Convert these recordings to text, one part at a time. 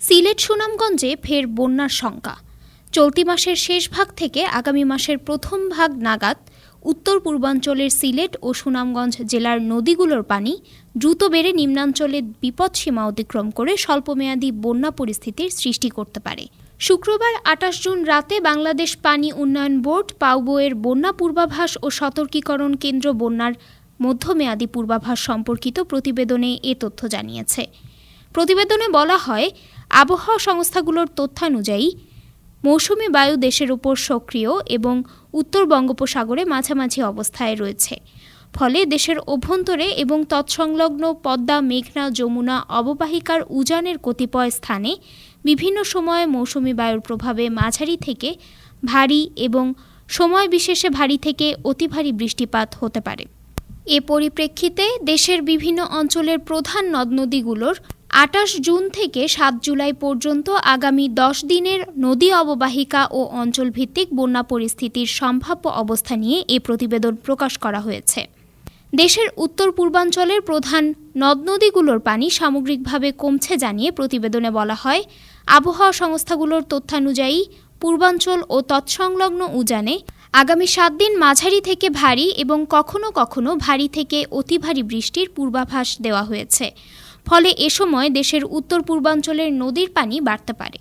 সিলেট সুনামগঞ্জে ফের বন্যার শঙ্কা। চলতি মাসের শেষ ভাগ থেকে আগামী মাসের প্রথম ভাগ নাগাদ উত্তর পূর্বাঞ্চলের সিলেট ও সুনামগঞ্জ জেলার নদীগুলোর পানি দ্রুত বেড়ে নিম্নাঞ্চলে বিপদসীমা অতিক্রম করে স্বল্পমেয়াদী বন্যা পরিস্থিতির সৃষ্টি করতে পারে। শুক্রবার আটাশ জুন রাতে বাংলাদেশ পানি উন্নয়ন বোর্ড পাউবোয়ের বন্যা পূর্বাভাস ও সতর্কীকরণ কেন্দ্র বন্যার মধ্যমেয়াদী পূর্বাভাস সম্পর্কিত প্রতিবেদনে এ তথ্য জানিয়েছে। প্রতিবেদনে বলা হয় আবহাওয়া সংস্থাগুলোর তথ্যানুযায়ী, মৌসুমি বায়ু দেশের উপর সক্রিয় এবং উত্তর বঙ্গোপসাগরে মাঝামাঝি অবস্থায় রয়েছে। ফলে দেশের অভ্যন্তরে এবং তৎসংলগ্ন পদ্মা, মেঘনা, যমুনা, অববাহিকার উজানের কতিপয় স্থানে বিভিন্ন সময়ে মৌসুমি বায়ুর প্রভাবে মাঝারি থেকে ভারী এবং সময় বিশেষে ভারী থেকে অতি ভারী বৃষ্টিপাত হতে পারে। এ পরিপ্রেক্ষিতে দেশের বিভিন্ন অঞ্চলের প্রধান নদ নদীগুলোর আটাশ জুন থেকে সাত জুলাই পর্যন্ত আগামী দশ দিনের নদী অববাহিকা ও অঞ্চলভিত্তিক বন্যা পরিস্থিতির সম্ভাব্য অবস্থা নিয়ে এ প্রতিবেদন প্রকাশ করা হয়েছে। দেশের উত্তর পূর্বাঞ্চলের প্রধান নদ নদীগুলোর পানি সামগ্রিকভাবে কমছে জানিয়ে প্রতিবেদনে বলা হয়, আবহাওয়া সংস্থাগুলোর তথ্যানুযায়ী পূর্বাঞ্চল ও তৎসংলগ্ন উজানে আগামী সাত দিন মাঝারি থেকে ভারী এবং কখনো কখনো ভারী থেকে অতি ভারী বৃষ্টির পূর্বাভাস দেওয়া হয়েছে। ফলে এ সময় দেশের উত্তর পূর্বাঞ্চলের নদীর পানি বাড়তে পারে।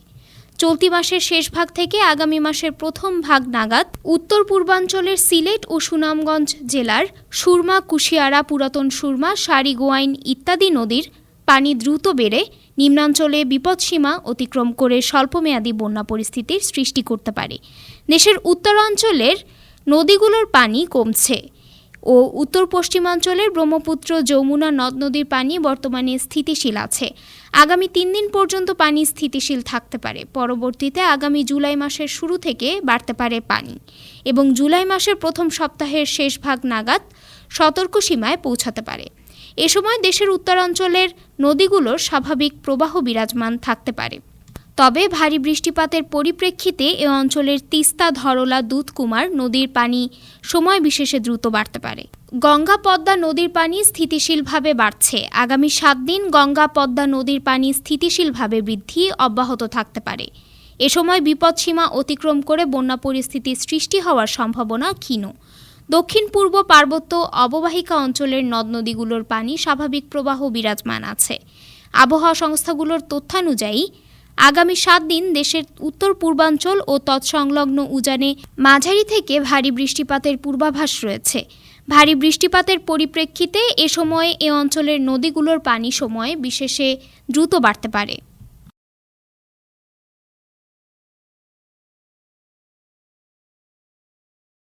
চলতি মাসের শেষ ভাগ থেকে আগামী মাসের প্রথম ভাগ নাগাদ উত্তর পূর্বাঞ্চলের সিলেট ও সুনামগঞ্জ জেলার সুরমা, কুশিয়ারা, পুরাতন সুরমা সারিগোয়াইন ইত্যাদি নদীর পানি দ্রুত বেড়ে নিম্নাঞ্চলে বিপদসীমা অতিক্রম করে স্বল্পমেয়াদী বন্যা পরিস্থিতির সৃষ্টি করতে পারে। দেশের উত্তরাঞ্চলের নদীগুলোর পানি কমছে। ও উত্তর পশ্চিমাঞ্চলের ব্রহ্মপুত্র যমুনা নদ নদীর পানি বর্তমানে স্থিতিশীল আছে। আগামী তিন দিন পর্যন্ত পানি স্থিতিশীল থাকতে পারে। পরবর্তীতে আগামী জুলাই মাসের শুরু থেকে বাড়তে পারে পানি এবং জুলাই মাসের প্রথম সপ্তাহের শেষ ভাগ নাগাদ সতর্ক সীমায় পৌঁছাতে পারে। এ সময় দেশের উত্তরাঞ্চলের নদীগুলোর স্বাভাবিক প্রবাহ বিরাজমান থাকতে পারে। তবে ভারী বৃষ্টিপাতের পরিপ্রেক্ষিতে এ অঞ্চলের তিস্তা, ধরলা, দুধকুমার নদীর পানি সময় বিশেষে দ্রুত বাড়তে পারে। গঙ্গা পদ্মা নদীর পানি স্থিতিশীলভাবে বাড়ছে। আগামী সাত দিন গঙ্গা পদ্মা নদীর পানি স্থিতিশীলভাবে বৃদ্ধি অব্যাহত থাকতে পারে। এ সময় বিপদসীমা অতিক্রম করে বন্যা পরিস্থিতি সৃষ্টি হওয়ার সম্ভাবনা ক্ষীণ। দক্ষিণ পূর্ব পার্বত্য অববাহিকা অঞ্চলের নদ নদীগুলোর পানি স্বাভাবিক প্রবাহ বিরাজমান আছে। আবহাওয়া সংস্থাগুলোর তথ্যানুযায়ী আগামী সাত দিন দেশের উত্তর পূর্বাঞ্চল ও তৎসংলগ্ন উজানে মাঝারি থেকে ভারী বৃষ্টিপাতের পূর্বাভাস রয়েছে। ভারী বৃষ্টিপাতের পরিপ্রেক্ষিতে এ সময়ে এ অঞ্চলের নদীগুলোর পানি সময়ে বিশেষে দ্রুত বাড়তে পারে।